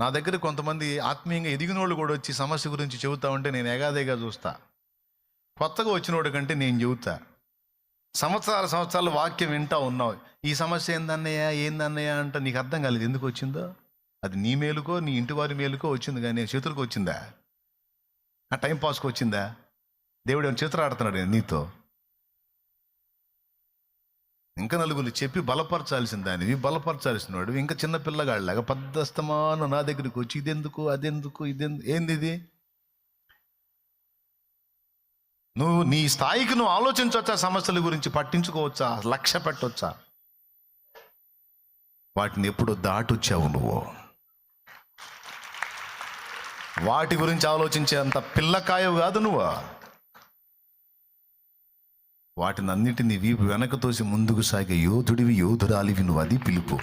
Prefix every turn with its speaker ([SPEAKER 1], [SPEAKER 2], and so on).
[SPEAKER 1] నా దగ్గర కొంతమంది ఆత్మీయంగా ఎదిగిన వాళ్ళు కూడా వచ్చి సమస్య గురించి చెబుతా ఉంటే నేను ఎగాదేగా చూస్తా. కొత్తగా వచ్చినోడి కంటే నేను చెబుతా. సంవత్సరాల సంవత్సరాలు వాక్యం వింటా ఉన్నావు. ఈ సమస్య ఏందన్నయ్య ఏందన్నయ్య అంటే నీకు అర్థం కాలేదు. ఎందుకు వచ్చిందో? అది నీ మేలుకో నీ ఇంటి వారి మేలుకో వచ్చింది కానీ చేతులకు వచ్చిందా? ఆ టైంపాస్కి వచ్చిందా? దేవుడు ఏమైనా చేతులు ఆడుతున్నాడు నీతో? ఇంకా నలుగురు చెప్పి బలపరచాల్సిన దానివి. బలపరచాల్సిన వాడు ఇంకా చిన్న పిల్లగాళ్ళలాగా పద్దస్తమానం నా దగ్గరికి వచ్చి ఇదెందుకు? అదెందుకు? ఇదెందుకు ఏంది ఇది? నువ్వు నీ స్థాయికి నువ్వు ఆలోచించవచ్చా సమస్యల గురించి పట్టించుకోవచ్చా? లక్ష్య పెట్టవచ్చా వాటిని ఎప్పుడు దాటొచ్చావు నువ్వు. వాటి గురించి ఆలోచించే అంత పిల్లకాయవు కాదు నువ్వు. వాటినన్నిటినీ వీపు వెనక తోసి ముందుకు సాగే యోధుడివి యోధురాలివి నువ్వు అది పిలుపు.